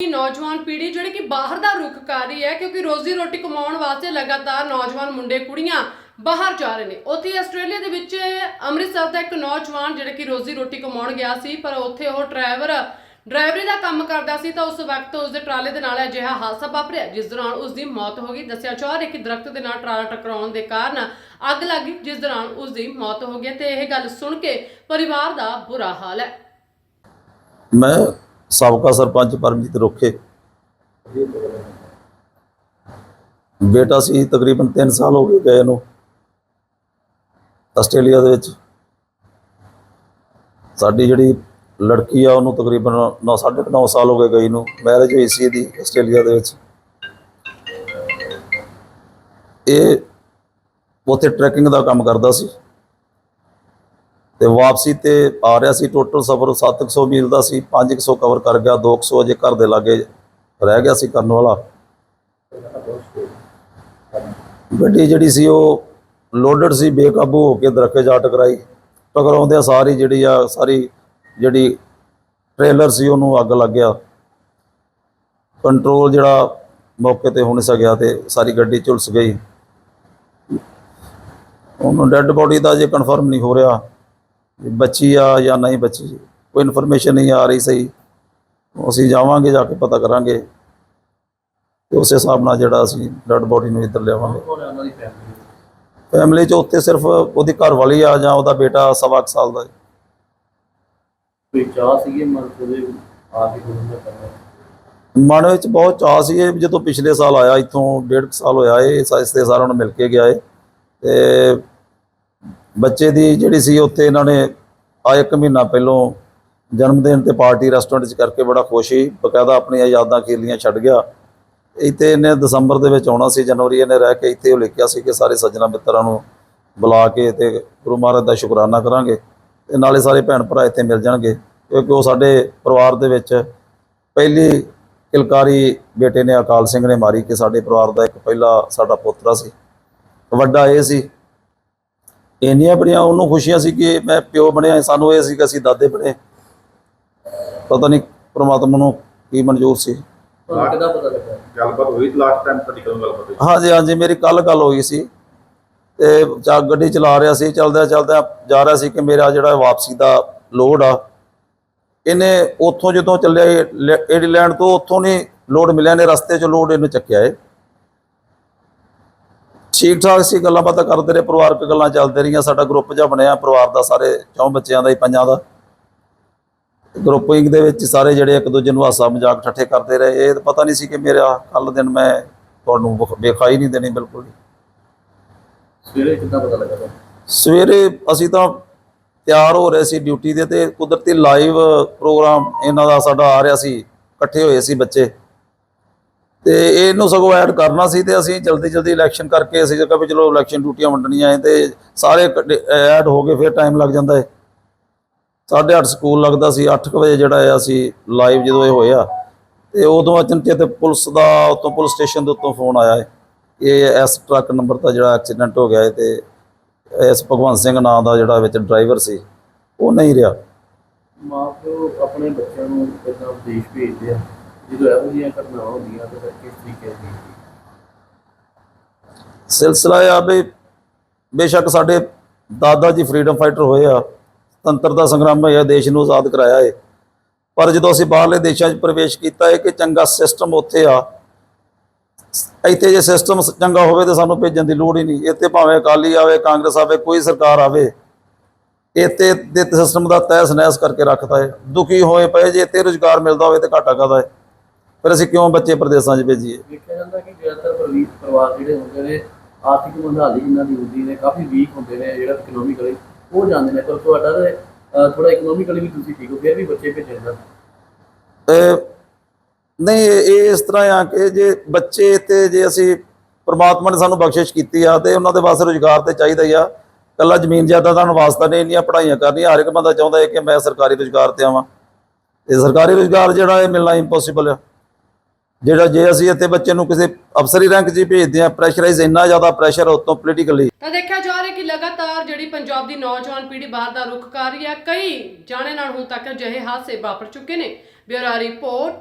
ਕਿ ਨੌਜਵਾਨ ਪੀੜ੍ਹੀ ਜਿਹੜੀ ਕਿ ਬਾਹਰ ਦਾ ਰੁਖ ਕਰ ਰਹੀ ਹੈ, ਕਿਉਂਕਿ ਰੋਜ਼ੀ ਰੋਟੀ ਕਮਾਉਣ ਵਾਸਤੇ ਲਗਾਤਾਰ ਨੌਜਵਾਨ ਮੁੰਡੇ, ਕੁੜੀਆਂ ਬਾਹਰ ਜਾ ਰਹੇ ਨੇ। ਉੱਥੇ ਆਸਟ੍ਰੇਲੀਆ ਦੇ ਵਿੱਚ ਅੰਮ੍ਰਿਤਸਰ ਦਾ ਇੱਕ ਨੌਜਵਾਨ ਜਿਹੜਾ ਕਿ ਰੋਜ਼ੀ ਰੋਟੀ ਕਮਾਉਣ ਗਿਆ ਸੀ, ਪਰ ਉੱਥੇ ਉਹ ਡਰਾਈਵਰ, ਡਰਾਈਵਰੀ ਦਾ ਕੰਮ ਕਰਦਾ ਸੀ ਤਾਂ ਉਸ ਵਕਤ ਉਸ ਦੇ ਟਰਾਲੇ ਦੇ ਨਾਲ ਅਜਿਹਾ ਹਾਦਸਾ ਵਾਪਰਿਆ, ਜਿਸ ਦੌਰਾਨ ਉਸ ਦੀ ਮੌਤ ਹੋ ਗਈ। ਦੱਸਿਆ ਜਾ ਰਿਹਾ ਕਿ ਦਰਖਤ ਦੇ ਨਾਲ ਟਰਾਲਾ ਟਕਰਾਉਣ ਦੇ ਕਾਰਨ ਅੱਗ ਲੱਗ ਗਈ, ਜਿਸ ਦੌਰਾਨ ਉਸ ਦੀ ਮੌਤ ਹੋ ਗਈ ਤੇ ਇਹ ਗੱਲ ਸੁਣ ਕੇ ਪਰਿਵਾਰ ਦਾ ਬੁਰਾ ਹਾਲ ਹੈ। ਮੈਂ ਸਾਬਕਾ ਸਰਪੰਚ ਪਰਮਜੀਤ ਰੋਖੇ। ਬੇਟਾ ਸੀ ਤਕਰੀਬਨ 3 ਸਾਲ ਹੋ ਗਏ ਗਏ ਨੂੰ ਆਸਟ੍ਰੇਲੀਆ ਦੇ ਵਿੱਚ। ਸਾਡੀ ਜਿਹੜੀ ਲੜਕੀ ਆ, ਉਹਨੂੰ ਤਕਰੀਬਨ 9 9.5 ਸਾਲ ਹੋ ਗਏ ਗਈ ਨੂੰ। ਮੈਰਿਜ ਹੋਈ ਸੀ ਇਹਦੀ ਆਸਟ੍ਰੇਲੀਆ ਦੇ ਵਿੱਚ। ਇਹ ਉੱਥੇ ਟਰੈਕਿੰਗ ਦਾ ਕੰਮ ਕਰਦਾ ਸੀ। ਤੇ ਵਾਪਸੀ ਤੇ ਆ ਰਿਹਾ ਸੀ ਟੋਟਲ ਸਫ਼ਰ 700 ਮੀਲ ਦਾ ਸੀ 500 ਕਵਰ ਕਰ ਗਿਆ 200 ਅਜੇ ਘਰ ਦੇ ਲਾਗੇ ਰਹਿ ਗਿਆ ਸੀ ਕਰਨ ਵਾਲਾ। ਗੱਡੀ ਜਿਹੜੀ ਸੀ ਉਹ ਲੋਡਡ ਸੀ, ਬੇਕਾਬੂ ਹੋ ਕੇ ਦਰਖਤ ਜਾ ਟਕਰਾਈ। ਟਕਰਾਉਂਦਿਆਂ ਸਾਰੀ ਜਿਹੜੀ ਆ, ਸਾਰੀ ਜਿਹੜੀ ਟ੍ਰੇਲਰ ਸੀ, ਉਹਨੂੰ ਅੱਗ ਲੱਗ ਗਿਆ। ਕੰਟਰੋਲ ਜਿਹੜਾ ਮੌਕੇ ਤੇ ਹੋ ਨਹੀਂ ਸਕਿਆ ਤੇ ਸਾਰੀ ਗੱਡੀ ਝੁਲਸ ਗਈ। ਉਹਨੂੰ ਡੈੱਡ ਬੋਡੀ ਦਾ ਜੇ ਕਨਫਰਮ ਨਹੀਂ ਹੋ ਰਿਹਾ। ਬੱਚੀ ਆ ਜਾਂ ਨਹੀਂ ਬੱਚੀ ਕੋਈ ਇਨਫੋਰਮੇਸ਼ਨ ਨਹੀਂ ਆ ਰਹੀ ਸਹੀ ਅਸੀਂ ਜਾਵਾਂਗੇ ਜਾ ਕੇ ਪਤਾ ਕਰਾਂਗੇ। ਤੇ ਉਸੇ ਹਿਸਾਬ ਨਾਲ ਜਿਹੜਾ ਅਸੀਂ ਡੈਡ ਬੋਡੀ ਨੂੰ ਇੱਧਰ ਲਿਆਵਾਂਗੇ। ਫੈਮਿਲੀ ਚ ਉੱਥੇ ਸਿਰਫ ਉਹਦੀ ਘਰ ਵਾਲੀ ਆ ਜਾਂ ਉਹਦਾ ਬੇਟਾ ਸਵਾ ਕੁ ਸਾਲ ਦਾ ਹੈ। ਕੋਈ ਚਾਹ ਸੀਗੇ ਮਤਲਬ ਉਹਦੇ ਆ ਕੇ ਉਹਨਾਂ ਦਾ ਕਰਨਾ? ਮਨ ਵਿੱਚ ਬਹੁਤ ਚਾਅ ਸੀ ਇਹ ਜਦੋਂ ਪਿਛਲੇ ਸਾਲ ਆਇਆ ਇੱਥੋਂ ਡੇਢ ਕੁ ਸਾਲ ਹੋਇਆ ਇਹ ਸਾਇਸਤੇ ਸਾਰਿਆਂ ਨੂੰ ਮਿਲ ਕੇ ਗਿਆ ਏ ਤੇ ਬੱਚੇ ਦੀ ਜਿਹੜੀ ਸੀ ਉੱਥੇ ਇਹਨਾਂ ਨੇ ਆ ਇੱਕ ਮਹੀਨਾ ਪਹਿਲੋਂ ਜਨਮ ਦਿਨ ਤੇ ਪਾਰਟੀ ਰੈਸਟੋਰੈਂਟ 'ਚ ਕਰਕੇ ਬੜਾ ਖੁਸ਼ ਸੀ। ਬਕਾਇਦਾ ਆਪਣੀਆਂ ਯਾਦਾਂ ਖੇਲੀਆਂ ਛੱਡ ਗਿਆ। ਇੱਥੇ ਇਹਨੇ ਦਸੰਬਰ ਦੇ ਵਿੱਚ ਆਉਣਾ ਸੀ, ਜਨਵਰੀ ਇਹਨੇ ਰਹਿ ਕੇ ਇੱਥੇ ਉਹ ਲਿਖਿਆ ਸੀ ਕਿ ਸਾਰੇ ਸੱਜਣਾ ਮਿੱਤਰਾਂ ਨੂੰ ਬੁਲਾ ਕੇ ਤੇ ਗੁਰੂ ਮਹਾਰਾਜ ਦਾ ਸ਼ੁਕਰਾਨਾ ਕਰਾਂਗੇ ਤੇ ਨਾਲੇ ਸਾਰੇ ਭੈਣ ਭਰਾ ਇੱਥੇ ਮਿਲ ਜਾਣਗੇ। ਕਿਉਂਕਿ ਉਹ ਸਾਡੇ ਪਰਿਵਾਰ ਦੇ ਵਿੱਚ ਪਹਿਲੀ ਕਿਲਕਾਰੀ ਬੇਟੇ ਨੇ ਅਕਾਲ ਸਿੰਘ ਨੇ ਮਾਰੀ ਕਿ ਸਾਡੇ ਪਰਿਵਾਰ ਦਾ ਇੱਕ ਪਹਿਲਾ ਸਾਡਾ ਪੋਤਰਾ ਸੀ। ਵੱਡਾ ਇਹ ਸੀ ਇੰਨੀਆਂ ਬੜੀਆਂ ਉਹਨੂੰ ਖੁਸ਼ੀਆਂ ਸੀ ਕਿ ਮੈਂ ਪਿਓ ਬਣਿਆ ਸਾਨੂੰ ਇਹ ਸੀ ਕਿ ਅਸੀਂ ਦਾਦੇ ਬਣੇ। ਪਤਾ ਨਹੀਂ ਪ੍ਰਮਾਤਮਾ ਨੂੰ ਕੀ ਮਨਜ਼ੂਰ ਸੀ। ਤੁਹਾਨੂੰ ਕਿਹਦਾ ਪਤਾ ਲੱਗਾ। ਗੱਲਬਾਤ ਹੋਈ ਲਾਸਟ ਟਾਈਮ ਤੁਹਾਡੀ ਕਦੋਂ ਗੱਲਬਾਤ ਹੋਈ? ਹਾਂਜੀ ਹਾਂਜੀ ਮੇਰੀ ਕੱਲ ਗੱਲ ਹੋਈ ਸੀ। ਤੇ ਚਾ ਗੱਡੀ ਚਲਾ ਰਿਹਾ ਸੀ ਚਲਦਿਆਂ ਚਲਦਿਆਂ ਜਾ ਰਿਹਾ ਸੀ ਕਿ ਮੇਰਾ ਜਿਹੜਾ ਵਾਪਸੀ ਦਾ ਲੋਡ ਆ ਇਹਨੇ ਉੱਥੋਂ ਜਦੋਂ ਚੱਲਿਆ ਏਡੀਲੈਂਡ ਤੋਂ ਉੱਥੋਂ ਨਹੀਂ ਲੋਡ ਮਿਲਿਆ ਨੇ ਰਸਤੇ 'ਚ ਲੋਡ ਇਹਨੂੰ ਚੱਕਿਆ ਏ। ਠੀਕ ਠਾਕ ਸੀ ਗੱਲਾਂ ਬਾਤਾਂ ਕਰਦੇ ਰਹੇ ਪਰਿਵਾਰਕ ਗੱਲਾਂ ਚੱਲਦੇ ਰਹੀਆਂ ਸਾਡਾ ਗਰੁੱਪ ਜਿਹਾ ਬਣਿਆ ਪਰਿਵਾਰ ਦਾ ਸਾਰੇ ਚੌਂ ਬੱਚਿਆਂ ਦਾ ਹੀ ਪੰਜਾਂ ਦਾ ਗਰੁੱਪਿੰਗ ਦੇ ਵਿੱਚ ਸਾਰੇ ਜਿਹੜੇ ਇੱਕ ਦੂਜੇ ਨੂੰ ਹਾਸਾ ਮਜ਼ਾਕ ਠੱਠੇ ਕਰਦੇ ਰਹੇ ਇਹ ਤਾਂ ਪਤਾ ਨਹੀਂ ਸੀ ਕਿ ਮੇਰਾ ਕੱਲ ਦਿਨ ਮੈਂ ਤੁਹਾਨੂੰ ਵਿਖ- ਵਿਖਾਈ ਨਹੀਂ ਦੇਣੀ ਬਿਲਕੁਲ। ਸਵੇਰੇ ਕਿੱਦਾਂ ਪਤਾ ਲੱਗਾ? ਸਵੇਰੇ ਅਸੀਂ ਤਾਂ ਤਿਆਰ ਹੋ ਰਹੇ ਸੀ ਡਿਊਟੀ ਦੇ ਤੇ ਕੁਦਰਤੀ ਲਾਈਵ ਪ੍ਰੋਗਰਾਮ ਇਹਨਾਂ ਦਾ ਸਾਡਾ ਆ ਰਿਹਾ ਸੀ ਇਕੱਠੇ ਹੋਏ ਸੀ ਬੱਚੇ ਤੇ ਇਹਨੂੰ ਸਗੋਂ ਐਡ ਕਰਨਾ ਸੀ ਤੇ ਅਸੀਂ ਜਲਦੀ ਜਲਦੀ ਇਲੈਕਸ਼ਨ ਕਰਕੇ ਅਸੀਂ ਕਿਹਾ ਵੀ ਚਲੋ ਇਲੈਕਸ਼ਨ ਡਿਊਟੀਆਂ ਵੰਡਣੀਆਂ ਹੈ ਤੇ ਸਾਰੇ ਐਡ ਹੋ ਗਏ ਫਿਰ ਟਾਈਮ ਲੱਗ ਜਾਂਦਾ ਹੈ 8:30 ਸਕੂਲ ਲੱਗਦਾ ਸੀ 8 ਵਜੇ ਜਿਹੜਾ ਆ ਅਸੀਂ ਲਾਈਵ ਜਦੋਂ ਇਹ ਹੋਇਆ, ਤੇ ਉਦੋਂ ਅਚਨਚੇਤ ਪੁਲਿਸ ਦਾ ਉਤੋਂ ਪੁਲਿਸ ਸਟੇਸ਼ਨ ਦੇ ਉੱਤੋਂ ਫੋਨ ਆਇਆ ਹੈ ਇਹ ਇਸ ਟਰੱਕ ਨੰਬਰ ਦਾ ਜਿਹੜਾ ਐਕਸੀਡੈਂਟ ਹੋ ਗਿਆ ਹੈ ਤੇ ਇਸ ਭਗਵੰਤ ਸਿੰਘ ਨਾਂ ਦਾ ਜਿਹੜਾ ਵਿੱਚ ਡਰਾਈਵਰ ਸੀ, ਉਹ ਨਹੀਂ ਰਿਹਾ। ਮਾਂ ਪਿਓ ਆਪਣੇ ਬੱਚਿਆਂ ਨੂੰ ਕਿੱਦਾਂ ਵਿਦੇਸ਼ ਭੇਜਦੇ ਆ? ਜਦੋਂ ਇਹੋ ਜਿਹੀਆਂ ਘਟਨਾਵਾਂ ਹੁੰਦੀਆਂ ਤਾਂ ਫਿਰ ਕਿਸ ਤਰੀਕੇ ਦੀ ਸਿਲਸਿਲਾ ਆ ਵੀ ਬੇਸ਼ੱਕ ਸਾਡੇ ਦਾਦਾ ਜੀ ਫਰੀडम ਫਾਈਟਰ ਹੋਏ ਆ ਤੰਤਰਤਾ ਸੰਗਰਾਮ ਹੋਇਆ, ਦੇਸ਼ ਨੂੰ ਆਜ਼ਾਦ ਕਰਾਇਆ ਏ। ਪਰ ਜਦੋਂ ਅਸੀਂ ਬਾਹਰਲੇ ਦੇਸ਼ਾਂ 'ਚ ਪ੍ਰਵੇਸ਼ ਕੀਤਾ ਹੈ ਕਿ ਚੰਗਾ ਸਿਸਟਮ ਉੱਥੇ ਆ। ਇੱਥੇ ਜੇ ਸਿਸਟਮ ਚੰਗਾ ਹੋਵੇ ਤਾਂ ਸਾਨੂੰ ਭੇਜਣ ਦੀ ਲੋੜ ਹੀ ਨਹੀਂ। ਇੱਥੇ ਭਾਵੇਂ ਅਕਾਲੀ ਆਵੇ, ਕਾਂਗਰਸ ਆਵੇ, ਕੋਈ ਸਰਕਾਰ ਆਵੇ, ਇੱਥੇ ਦੇ ਸਿਸਟਮ ਦਾ ਤਹਿਸ ਨਹਿਸ ਕਰਕੇ ਰੱਖਦਾ ਏ। ਦੁਖੀ ਹੋਏ ਪਏ ਜੇ ਇੱਥੇ ਰੁਜ਼ਗਾਰ ਮਿਲਦਾ ਹੋਵੇ ਤੇ ਘਾਟਾ ਕਾਹਦਾ ਹੈ ਫਿਰ ਅਸੀਂ ਕਿਉਂ ਬੱਚੇ ਪ੍ਰਦੇਸ਼ਾਂ 'ਚ ਭੇਜੀਏ? ਵੇਖਿਆ ਜਾਂਦਾ ਕਿ ਜ਼ਿਆਦਾਤਰ ਪਰਿਵਾਰ ਪਰਿਵਾਰ ਜਿਹੜੇ ਹੁੰਦੇ ਨੇ ਆਰਥਿਕ ਮੰਦਹਾਲੀ ਇਹਨਾਂ ਦੀ ਹੁੰਦੀ ਨੇ ਕਾਫੀ ਵੀਕ ਹੁੰਦੇ ਨੇ ਜਿਹੜਾ ਇਕਨੋਮਿਕਲੀ ਉਹ ਜਾਂਦੇ ਨੇ। ਪਰ ਤੁਹਾਡਾ ਤੇ ਥੋੜਾ ਇਕਨੋਮਿਕਲੀ ਵੀ ਤੁਸੀਂ ਠੀਕ ਹੋ ਫਿਰ ਵੀ ਬੱਚੇ ਭੇਜਣ ਦਾ ਇਹ ਨਹੀਂ ਇਹ ਇਹ ਇਸ ਤਰ੍ਹਾਂ ਆ ਕਿ ਜੇ ਬੱਚੇ ਤੇ ਜੇ ਅਸੀਂ ਪ੍ਰਮਾਤਮਾ ਨੇ ਸਾਨੂੰ ਬਖਸ਼ਿਸ਼ ਕੀਤੀ ਆ ਤੇ ਉਹਨਾਂ ਦੇ ਵਾਸਤੇ ਰੁਜ਼ਗਾਰ ਤੇ ਚਾਹੀਦਾ ਹੀ ਆ। ਕੱਲਾ ਜ਼ਮੀਨ ਜਾਇਦਾਦਾਂ ਨੂੰ ਵਾਸਤਾ ਨਹੀਂ ਇੰਨੀਆਂ ਪੜ੍ਹਾਈਆਂ ਕਰਨੀਆਂ ਹਰ ਇੱਕ ਬੰਦਾ ਚਾਹੁੰਦਾ ਹੈ ਕਿ ਮੈਂ ਸਰਕਾਰੀ ਰੁਜ਼ਗਾਰ ਤੇ ਆਵਾਂ। ਇਹ ਸਰਕਾਰੀ ਰੁਜ਼ਗਾਰ ਜਿਹੜਾ ਇਹ ਮਿਲਣਾ ਇੰਪੋਸੀਬਲ ਆ। ਜਿਹੜਾ ਜੇ ਅਸੀਂ ਇੱਥੇ ਬੱਚੇ ਨੂੰ ਕਿਸੇ ਅਫਸਰੀ ਰੈਂਕ 'ਚ ਹੀ ਭੇਜਦੇ ਆ ਪ੍ਰੈਸ਼ਰਾਈਜ਼ ਇੰਨਾ ਜ਼ਿਆਦਾ ਪ੍ਰੈਸ਼ਰ ਉਤੋਂ ਪੋਲੀਟੀਕਲੀ ਤਾਂ ਦੇਖਿਆ ਜਾ ਰਿਹਾ ਕਿ ਲਗਾਤਾਰ ਜਿਹੜੀ ਪੰਜਾਬ ਦੀ ਨੌਜਵਾਨ ਪੀੜ੍ਹੀ ਬਾਹਰ ਦਾ ਰੁਖ ਕਰ ਰਹੀ ਹੈ, ਕਈ ਜਾਣੇ ਨਾਲ ਹੁਣ ਤੱਕ ਅਜਿਹੇ ਹਾਦਸੇ ਵਾਪਰ ਚੁੱਕੇ ਨੇ। Bureau report